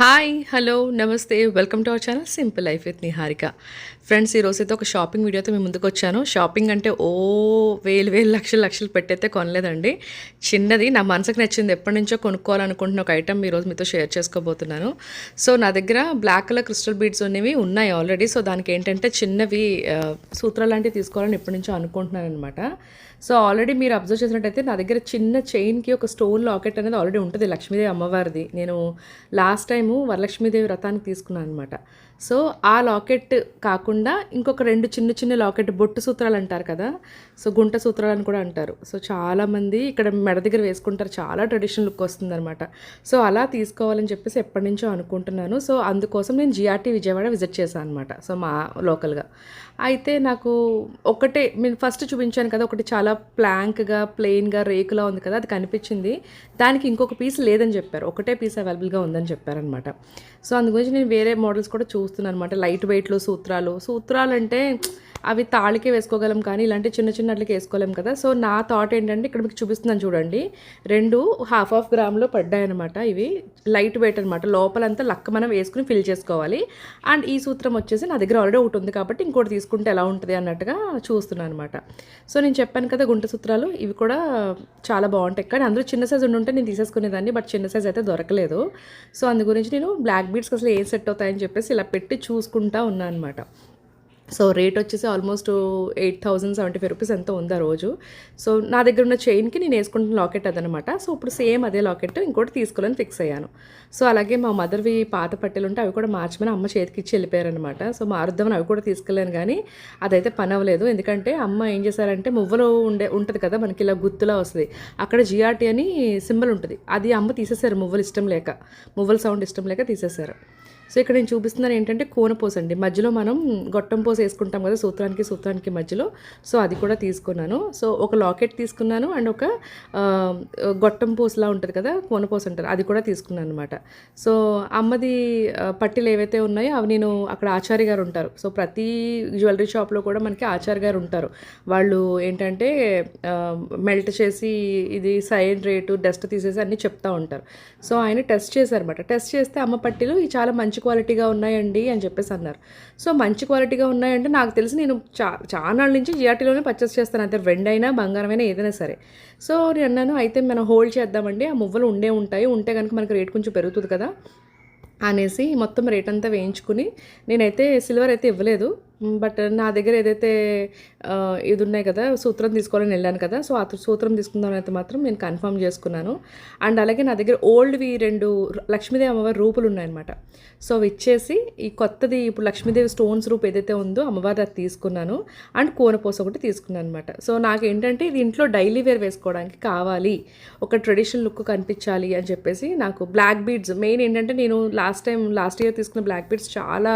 Hi hello నమస్తే. Welcome to our channel simple life with Niharika friends ఈరోజు అయితే ఒక షాపింగ్ వీడియోతో మేము ముందుకు వచ్చాను. షాపింగ్ అంటే ఓ వేలు వేలు లక్షలు లక్షలు పెట్టయితే కొనలేదండి. చిన్నది నా మనసుకు నచ్చింది ఎప్పటి నుంచో కొనుక్కోవాలనుకుంటున్న ఒక ఐటమ్ ఈరోజు మీతో షేర్ చేసుకోబోతున్నాను. సో నా దగ్గర బ్లాక్ కలర్ క్రిస్టల్ బీడ్స్ అనేవి ఉన్నాయి ఆల్రెడీ సో దానికి ఏంటంటే చిన్నవి సూత్రాలు లాంటివి తీసుకోవాలని ఎప్పటి నుంచో అనుకుంటున్నాను అనమాట సో ఆల్రెడీ మీరు అబ్జర్వ్ చేసినట్టయితే నా దగ్గర చిన్న చైన్కి ఒక స్టోన్ లాకెట్ అనేది ఆల్రెడీ ఉంటుంది లక్ష్మీదేవి అమ్మవారిది. నేను లాస్ట్ టైము వరలక్ష్మీదేవి వ్రతానికి తీసుకున్నాను అనమాట సో ఆ లాకెట్ కాకుండా ఇంకొక రెండు చిన్న చిన్న లాకెట్ బొట్టు సూత్రాలు అంటారు కదా సో గుంట సూత్రాలు అని కూడా అంటారు. సో చాలామంది ఇక్కడ మెడ దగ్గర వేసుకుంటారు చాలా ట్రెడిషనల్ లుక్ వస్తుంది అనమాట సో అలా తీసుకోవాలని చెప్పేసి ఎప్పటి నుంచో అనుకుంటున్నాను. సో అందుకోసం నేను జిఆర్టీ విజయవాడ విజిట్ చేశాను అనమాట సో మా లోకల్గా అయితే నాకు ఒకటే నేను ఫస్ట్ చూపించాను కదా ఒకటి చాలా ప్లాంక్గా ప్లెయిన్గా రేకులా ఉంది కదా అది కనిపించింది. దానికి ఇంకొక పీస్ లేదని చెప్పారు ఒకటే పీస్ అవైలబుల్గా ఉందని చెప్పారనమాట సో అందు గురించి నేను వేరే మోడల్స్ కూడా చూస్తున్నాను అనమాట లైట్ వెయిట్లో సూత్రాలు. సూత్రాలు అంటే అవి తాళికి వేసుకోగలం కానీ ఇలాంటి చిన్న చిన్నట్లకి వేసుకోలేం కదా. సో నా థాట్ ఏంటంటే ఇక్కడ మీకు చూపిస్తున్నాను చూడండి. రెండు హాఫ్ హాఫ్ గ్రామ్లో పడ్డాయన్నమాట ఇవి. లైట్ వెయిట్ అనమాట లోపలంతా లక్క మనం వేసుకుని ఫిల్ చేసుకోవాలి. అండ్ ఈ సూత్రం వచ్చేసి నా దగ్గర ఆల్రెడీ ఒకటి ఉంది కాబట్టి ఇంకోటి తీసుకుంటే ఎలా ఉంటుంది అన్నట్టుగా చూస్తున్నాను అనమాట సో నేను చెప్పాను కదా గుంట సూత్రాలు. ఇవి కూడా చాలా బాగుంటాయి. కానీ అందులో చిన్న సైజ్ ఉంటే నేను తీసేసుకునేదాన్ని. బట్ చిన్న సైజ్ అయితే దొరకలేదు. సో అందు గురించి నేను బ్లాక్ బీడ్స్కి అసలు ఏం సెట్ అవుతాయని చెప్పేసి ఇలా పెట్టి చూసుకుంటా ఉన్నాను అనమాట సో రేట్ వచ్చేసి almost eight thousand seventy five rupees ఎంతో ఉంది ఆ రోజు. సో నా దగ్గర ఉన్న చైన్కి నేను వేసుకుంటున్న లాకెట్ అదనమాట. సో ఇప్పుడు సేమ్ అదే లాకెట్ ఇంకోటి తీసుకోవాలని ఫిక్స్ అయ్యాను. సో అలాగే మా మదర్వి పాత పట్టెలు ఉంటే అవి కూడా మార్చమని అమ్మ చేతికి ఇచ్చి వెళ్ళిపోయారనమాట సో మారుద్దామని అవి కూడా తీసుకెళ్ళాను కానీ అదైతే పని అవ్వలేదు. ఎందుకంటే అమ్మ ఏం చేశారంటే మువ్వలో ఉండే ఉంటుంది కదా మనకి ఇలా గుత్తులా వస్తుంది. అక్కడ జిఆర్టీ అని సింబల్ ఉంటుంది. అది అమ్మ తీసేశారు మువ్వలు ఇష్టం లేక. మువ్వల సౌండ్ ఇష్టం లేక తీసేశారు సో ఇక్కడ నేను చూపిస్తున్నాను ఏంటంటే కోనపోస అండి. మధ్యలో మనం గొట్టం పోస వేసుకుంటాం కదా సూత్రానికి సూత్రానికి మధ్యలో. సో అది కూడా తీసుకున్నాను. సో ఒక లాకెట్ తీసుకున్నాను అండ్ ఒక గొట్టం పోసలా ఉంటుంది కదా కోనపోస అంటారు. అది కూడా తీసుకున్నాను అనమాట సో అమ్మది పట్టీలు ఏవైతే ఉన్నాయో అవి నేను అక్కడ ఆచార్య గారు ఉంటారు. సో ప్రతి జ్యువెలరీ షాప్లో కూడా మనకి ఆచార్య గారు ఉంటారు. వాళ్ళు ఏంటంటే మెల్ట్ చేసి ఇది సైన్ రేటు డస్ట్ తీసేసి అన్నీ చెప్తా ఉంటారు. సో ఆయన టెస్ట్ చేశారన్నమాట. టెస్ట్ చేస్తే అమ్మ పట్టీలు చాలా మంచి క్వాలిటీగా ఉన్నాయండి అని చెప్పేసి అన్నారు. సో మంచి క్వాలిటీగా ఉన్నాయంటే నాకు తెలిసి నేను చా చాలా నుంచి జిఆర్టీలోనే పర్చేస్ చేస్తాను. అయితే వెండైనా బంగారమైనా బంగారం అయినా ఏదైనా సరే. సో నేను అన్నాను అయితే మనం హోల్డ్ చేద్దామండి. ఆ మువ్వలు ఉండే ఉంటాయి. ఉంటే కనుక మనకి రేట్ కొంచెం పెరుగుతుంది కదా. అనేసి మొత్తం రేట్ అంతా వేయించుకుని నేనైతే సిల్వర్ అయితే ఇవ్వలేదు. బట్ నా దగ్గర ఏదైతే ఇది ఉన్నాయి కదా సూత్రం తీసుకోవాలని వెళ్ళాను కదా సో ఆ సూత్రం తీసుకుందాం అయితే మాత్రం నేను కన్ఫర్మ్ చేసుకున్నాను. అండ్ అలాగే నా దగ్గర ఓల్డ్వి రెండు లక్ష్మీదేవి అమ్మవారి రూపులు ఉన్నాయన్నమాట. సో అవి ఇచ్చేసి ఈ కొత్తది ఇప్పుడు లక్ష్మీదేవి స్టోన్స్ రూప్ ఏదైతే ఉందో అమ్మవారి అది తీసుకున్నాను. అండ్ కోనపోస ఒకటి తీసుకున్నాను అనమాట సో నాకు ఏంటంటే ఇది ఇంట్లో డైలీ వేర్ వేసుకోవడానికి కావాలి. ఒక ట్రెడిషనల్ లుక్ కనిపించాలి అని చెప్పేసి నాకు బ్లాక్ బీడ్స్ మెయిన్ ఏంటంటే నేను లాస్ట్ టైం లాస్ట్ ఇయర్ తీసుకున్న బ్లాక్ బీడ్స్ చాలా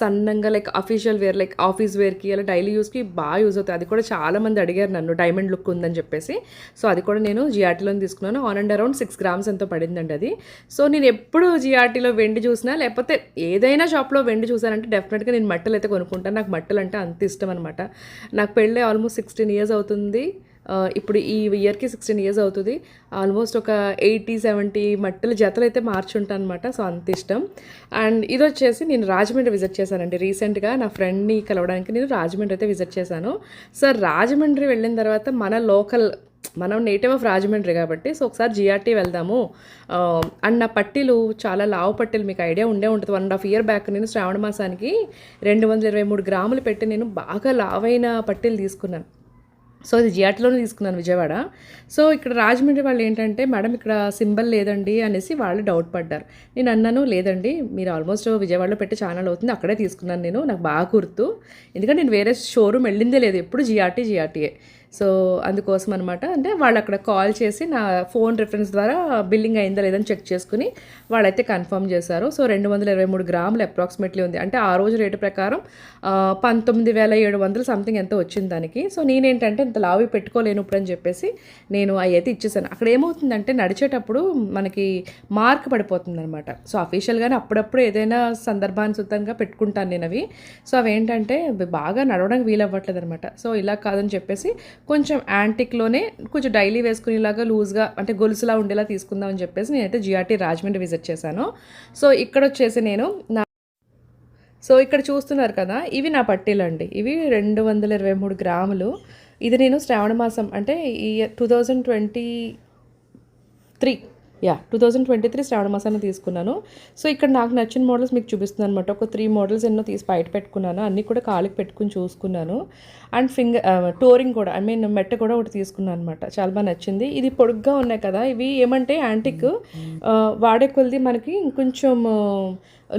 సన్నంగా like official wear like office వేర్కి అలా డైలీ యూస్కి బాగా యూజ్ అవుతాయి. అది కూడా చాలా మంది అడిగారు నన్ను డైమండ్ లుక్ ఉందని చెప్పేసి. సో అది కూడా నేను జిఆర్టీలోని తీసుకున్నాను. On and around six grams ఎంతో పడిందండి అది. సో నేను ఎప్పుడు జిఆర్టీలో వెండి చూసినా లేకపోతే ఏదైనా షాప్లో వెండి చూసానంటే డెఫినెట్గా నేను మట్టలు అయితే కొనుక్కుంటాను. నాకు మట్టలు అంటే అంత ఇష్టం అనమాట నాకు పెళ్ళి ఆల్మోస్ట్ సిక్స్టీన్ ఇయర్స్ అవుతుంది. ఇప్పుడు ఈ ఇయర్కి సిక్స్టీన్ ఇయర్స్ అవుతుంది. ఆల్మోస్ట్ ఒక ఎయిటీ సెవెంటీ మట్టల జతలు అయితే మార్చుంటాను అనమాట సో అంత ఇష్టం. అండ్ ఇది వచ్చేసి నేను రాజమండ్రి విజిట్ చేశానండి. రీసెంట్గా నా ఫ్రెండ్ని కలవడానికి నేను రాజమండ్రి అయితే విజిట్ చేశాను. సార్ రాజమండ్రి వెళ్ళిన తర్వాత మన లోకల్ మనం నేటివ్ ఆఫ్ రాజమండ్రి కాబట్టి సో ఒకసారి జిఆర్టీ వెళ్దాము. అండ్ నా పట్టీలు చాలా లావు పట్టీలు మీకు ఐడియా ఉండే ఉంటుంది. One and half year back నేను శ్రావణ మాసానికి రెండు వందల ఇరవై మూడు గ్రాములు పెట్టి నేను బాగా లావైన పట్టీలు తీసుకున్నాను. సో ఇది జియాట్లోనే తీసుకున్నాను విజయవాడ. సో ఇక్కడ రాజమండ్రి వాళ్ళు ఏంటంటే మేడం ఇక్కడ సింబల్ లేదండి అనేసి వాళ్ళు డౌట్ పడ్డారు. నేను అన్నాను లేదండి మీరు ఆల్మోస్ట్ విజయవాడలో పెట్టి ఛానల్ అవుతుంది అక్కడే తీసుకున్నాను నేను నాకు బాగా గుర్తు. ఎందుకంటే నేను వేరే షోరూమ్ వెళ్ళిందే లేదు ఎప్పుడు జిఆర్టీ జిఆర్టీయే సో అందుకోసం అనమాట అంటే వాళ్ళు అక్కడ కాల్ చేసి నా ఫోన్ రిఫరెన్స్ ద్వారా బిల్లింగ్ అయిందా లేదని చెక్ చేసుకుని వాళ్ళైతే కన్ఫర్మ్ చేశారు. సో రెండు వందల ఇరవై మూడు గ్రాములు అప్రాక్సిమేట్లీ ఉంది. అంటే ఆ రోజు రేటు ప్రకారం పంతొమ్మిది వేల ఏడు వందలు సంథింగ్ ఎంత వచ్చింది దానికి. సో నేనేంటంటే ఇంత లావి పెట్టుకోలేను ఇప్పుడు అని చెప్పేసి నేను అవి అయితే ఇచ్చేసాను. అక్కడ ఏమవుతుందంటే నడిచేటప్పుడు మనకి మార్క్ పడిపోతుంది అనమాట సో అఫీషియల్గానే అప్పుడప్పుడు ఏదైనా సందర్భానుసృతంగా పెట్టుకుంటాను నేను అవి. సో అవి ఏంటంటే బాగా నడవడానికి వీలవ్వట్లేదు అనమాట సో ఇలా కాదని చెప్పేసి కొంచెం యాంటిక్లోనే కొంచెం డైలీ వేసుకునేలాగా లూజ్గా అంటే గొలుసులా ఉండేలా తీసుకుందాం అని చెప్పేసి నేనైతే జిఆర్టీ రాజమండ్రి విజిట్ చేశాను. సో ఇక్కడ వచ్చేసి నేను నా సో ఇక్కడ చూస్తున్నారు కదా ఇవి నా పట్టీలు అండి. ఇవి రెండు వందల ఇరవై మూడు గ్రాములు. ఇది నేను శ్రావణ మాసం అంటే ఈ two thousand twenty three yeah two thousand twenty three Shravana మాసాన్ని తీసుకున్నాను. సో ఇక్కడ నాకు నచ్చిన మోడల్స్ మీకు చూపిస్తున్నాను అనమాట ఒక త్రీ మోడల్స్ ఎన్నో తీసి బయట పెట్టుకున్నాను. అన్నీ కూడా కాలికి పెట్టుకుని చూసుకున్నాను. అండ్ ఫింగర్ టోరింగ్ కూడా ఐ మీన్ మెట్ట కూడా ఒకటి తీసుకున్నాను అనమాట చాలా బాగా నచ్చింది. ఇది పొడుగ్గా ఉన్నాయి కదా ఇవి ఏమంటే యాంటిక్ వాడే కొలిది మనకి ఇంకొంచెం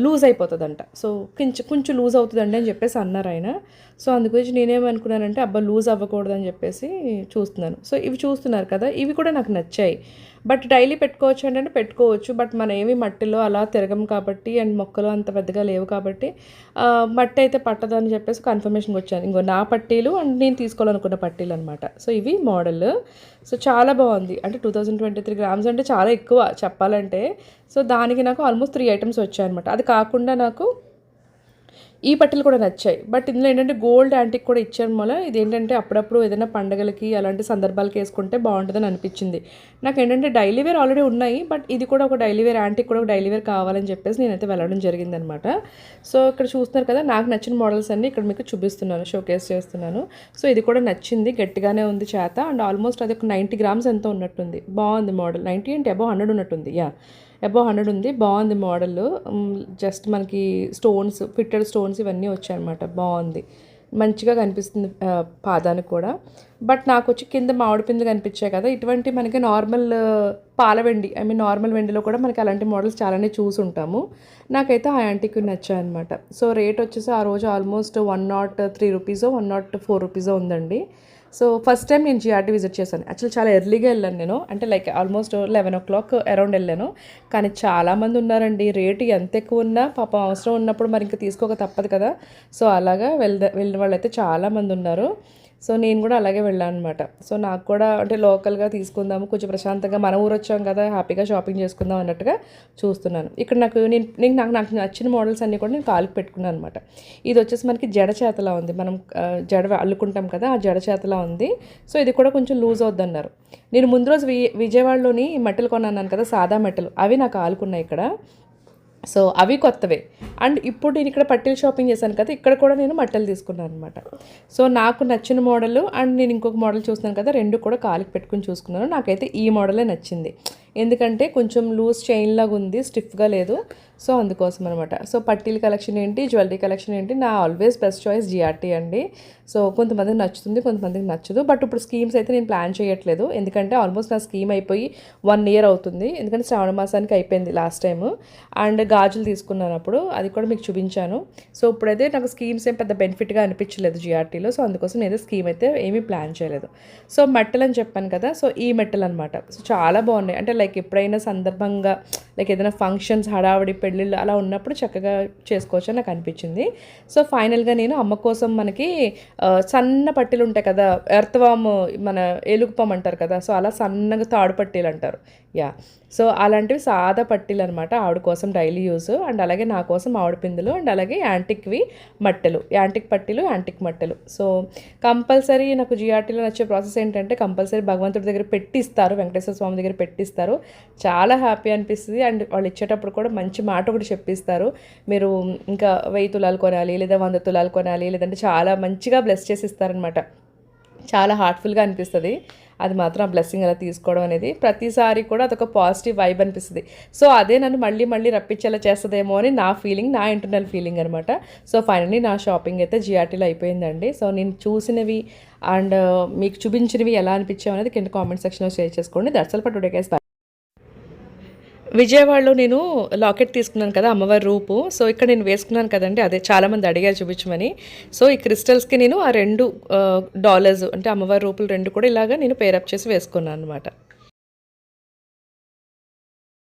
లూజ్ అయిపోతుందంట. సో కొంచెం కొంచెం లూజ్ అవుతుందండి అని చెప్పేసి అన్నారు ఆయన. సో అందుగురించి నేనేమనుకున్నానంటే అబ్బా లూజ్ అవ్వకూడదు అని చెప్పేసి చూస్తున్నాను. సో ఇవి చూస్తున్నారు కదా ఇవి కూడా నాకు నచ్చాయి. బట్ డైలీ పెట్టుకోవచ్చు అంటే పెట్టుకోవచ్చు. బట్ మనం ఏమి మట్టిలో అలా తిరగం కాబట్టి అండ్ మొక్కలు అంత పెద్దగా లేవు కాబట్టి మట్టి అయితే పట్టదు అని చెప్పేసి కన్ఫర్మేషన్కి వచ్చాను. ఇంకో నా పట్టీలు అండ్ నేను తీసుకోవాలనుకున్న పట్టీలు అనమాట సో ఇవి మోడల్. సో చాలా బాగుంది. అంటే two thousand twenty three grams అంటే చాలా ఎక్కువ చెప్పాలంటే. సో దానికి నాకు ఆల్మోస్ట్ త్రీ ఐటమ్స్ వచ్చాయన్నమాట. అది కాకుండా నాకు ఈ పట్టెలు కూడా నచ్చాయి. బట్ ఇందులో ఏంటంటే గోల్డ్ యాంటిక్ కూడా ఇచ్చాను వల్ల ఇది ఏంటంటే అప్పుడప్పుడు ఏదైనా పండగలకి అలాంటి సందర్భాలకి వేసుకుంటే బాగుంటుందని అనిపించింది. నాకు ఏంటంటే డైలీ వేర్ ఆల్రెడీ ఉన్నాయి. బట్ ఇది కూడా ఒక డైలీ వేర్ యాంటిక్ కూడా ఒక డైలీ వేర్ కావాలని చెప్పేసి నేనైతే వెళ్ళడం జరిగిందనమాట. సో ఇక్కడ చూస్తున్నారు కదా నాకు నచ్చిన మోడల్స్ అన్నీ ఇక్కడ మీకు చూపిస్తున్నాను. షోకేస్ చేస్తున్నాను. సో ఇది కూడా నచ్చింది. గట్టిగానే ఉంది చేత. అండ్ ఆల్మోస్ట్ అది ఒక నైంటీ గ్రామ్స్ ఎంతో ఉన్నట్టుంది. బాగుంది మోడల్. నైంటీ అంటే అబౌవ్ హండ్రెడ్ ఉన్నట్టుంది. యా. అబౌవ్ హండ్రెడ్ ఉంది. బాగుంది మోడల్. జస్ట్ మనకి స్టోన్స్ ఫిట్టెడ్ స్టోన్స్ ఇవన్నీ వచ్చాయన్నమాట. బాగుంది. మంచిగా కనిపిస్తుంది పాదానికి కూడా. బట్ నాకు వచ్చి కింద మామిడి పిందులు కనిపించాయి కదా. ఇటువంటి మనకి నార్మల్ పాల వెండి ఐ మీన్ నార్మల్ వెండిలో కూడా మనకి అలాంటి మోడల్స్ చాలానే చూసి ఉంటాము. నాకైతే ఆ నచ్చాయి నచ్చాయన్నమాట. సో రేట్ వచ్చేసి ఆ రోజు ఆల్మోస్ట్ వన్ నాట్ త్రీ రూపీసో వన్ నాట్ ఫోర్ రూపీసో ఉందండి. సో ఫస్ట్ టైం నేను జిఆర్టీ విజిట్ చేశాను. యాక్చువల్ చాలా ఎర్లీగా వెళ్ళాను నేను. అంటే like almost eleven o'clock around వెళ్ళాను. కానీ చాలామంది ఉన్నారండి. రేటు ఎంత ఎక్కువ ఉన్నా పాపం అవసరం ఉన్నప్పుడు మరి ఇంకా తీసుకోక తప్పదు కదా. సో అలాగా వెళ్ద వెళ్ళిన వాళ్ళు అయితే చాలామంది ఉన్నారు. సో నేను కూడా అలాగే వెళ్ళాను అనమాట సో నాకు కూడా అంటే లోకల్గా తీసుకుందాము కొంచెం ప్రశాంతంగా మన ఊరు వచ్చాం కదా హ్యాపీగా షాపింగ్ చేసుకుందాం అన్నట్టుగా చూస్తున్నాను. ఇక్కడ నాకు నేను నేను నాకు నాకు నచ్చిన మోడల్స్ అన్నీ కూడా నేను కాలుకి పెట్టుకున్నాను అనమాట ఇది వచ్చేసి మనకి జడ చేతలా ఉంది. మనం జడ అల్లుకుంటాం కదా ఆ జడ చేతలా ఉంది. సో ఇది కూడా కొంచెం లూజ్ అవుద్దన్నారు. నేను ముందు రోజు వి విజయవాడలోని మెట్టలు కొన్నాను కదా సాదా మెట్టలు అవి నాకు ఆలుకున్నాయి ఇక్కడ. సో అవి కొత్తవే. అండ్ ఇప్పుడు నేను ఇక్కడ పట్టీలు షాపింగ్ చేశాను కదా ఇక్కడ కూడా నేను మట్టెలు తీసుకున్నాను అనమాట సో నాకు నచ్చిన మోడల్ అండ్ నేను ఇంకొక మోడల్ చూస్తున్నాను కదా రెండు కూడా కాలికి పెట్టుకుని చూసుకున్నాను. నాకైతే ఈ మోడలే నచ్చింది. ఎందుకంటే కొంచెం లూజ్ చైన్ లాగా ఉంది స్టిఫ్గా లేదు. సో అందుకోసం అనమాట సో పట్టీల కలెక్షన్ ఏంటి జ్యువెలరీ కలెక్షన్ ఏంటి నా ఆల్వేస్ బెస్ట్ చాయిస్ జిఆర్టీ అండి. సో కొంతమందికి నచ్చుతుంది కొంతమందికి నచ్చదు. బట్ ఇప్పుడు స్కీమ్స్ అయితే నేను ప్లాన్ చేయట్లేదు. ఎందుకంటే ఆల్మోస్ట్ నా స్కీమ్ అయిపోయి వన్ ఇయర్ అవుతుంది. ఎందుకంటే శ్రావణ మాసానికి అయిపోయింది లాస్ట్ టైం అండ్ గాజులు తీసుకున్నాను అప్పుడు. అది కూడా మీకు చూపించాను. సో ఇప్పుడైతే నాకు స్కీమ్స్ ఏం పెద్ద బెనిఫిట్గా అనిపించలేదు జిఆర్టీలో సో అందుకోసం నేను స్కీమ్ అయితే ఏమీ ప్లాన్ చేయలేదు. సో మెట్టలు అని చెప్పాను కదా. సో ఈ మెట్టలు అనమాట సో చాలా బాగున్నాయి. అంటే లైక్ ఎప్పుడైనా సందర్భంగా లైక్ ఏదైనా ఫంక్షన్స్ హడావిడి పెళ్ళిళ్ళు అలా ఉన్నప్పుడు చక్కగా చేసుకోవచ్చు అని నాకు అనిపించింది. సో ఫైనల్గా నేను అమ్మ కోసం మనకి సన్న పట్టీలు ఉంటాయి కదా ఎర్త్వామ్ మన ఏలుగుపం అంటారు కదా సో అలా సన్నగా తాడు పట్టీలు అంటారు. యా. సో అలాంటివి సాదా పట్టీలు అనమాట ఆవిడ కోసం డైలీ యూస్. అండ్ అలాగే నా కోసం ఆవిడ పిందులు అండ్ అలాగే యాంటిక్వి మట్టెలు యాంటిక్ పట్టీలు యాంటిక్ మట్టెలు. సో కంపల్సరీ నాకు జిఆర్టీలో నచ్చే ప్రాసెస్ ఏంటంటే కంపల్సరీ భగవంతుడి దగ్గర పెట్టిస్తారు వెంకటేశ్వర స్వామి దగ్గర పెట్టిస్తారు. చాలా హ్యాపీ అనిపిస్తుంది. అండ్ వాళ్ళు ఇచ్చేటప్పుడు కూడా మంచి మాట ఒకటి చెప్పిస్తారు. మీరు ఇంకా వెయ్యి తులాలు కొనాలి లేదా వంద తులాలు కొనాలి లేదంటే చాలా మంచిగా బ్లెస్ చేసి ఇస్తారనమాట చాలా హార్ట్ఫుల్గా అనిపిస్తుంది. అది మాత్రం ఆ బ్లెస్సింగ్ అలా తీసుకోవడం అనేది. ప్రతిసారి కూడా అదొక పాజిటివ్ వైబ్ అనిపిస్తుంది. సో అదే నన్ను మళ్ళీ మళ్ళీ రప్పించేలా చేస్తుందేమో అని నా ఫీలింగ్ నా ఇంటర్నల్ ఫీలింగ్ అనమాట సో ఫైనల్లీ నా షాపింగ్ అయితే జిఆర్టీలో అయిపోయిందండి. సో నేను చూసినవి అండ్ మీకు చూపించినవి ఎలా అనిపించావు అనేది కింద కామెంట్ సెక్షన్లో షేర్ చేసుకోండి. That's all for today guys. విజయవాడలో నేను లాకెట్ తీసుకున్నాను కదా అమ్మవారి రూపు. సో ఇక్కడ నేను వేసుకున్నాను కదండి అదే చాలామంది అడిగారు చూపించమని. సో ఈ క్రిస్టల్స్కి నేను ఆ రెండు డాలర్స్ అంటే అమ్మవారి రూపులు రెండు కూడా ఇలాగా నేను పేరప్ చేసి వేసుకున్నాను అనమాట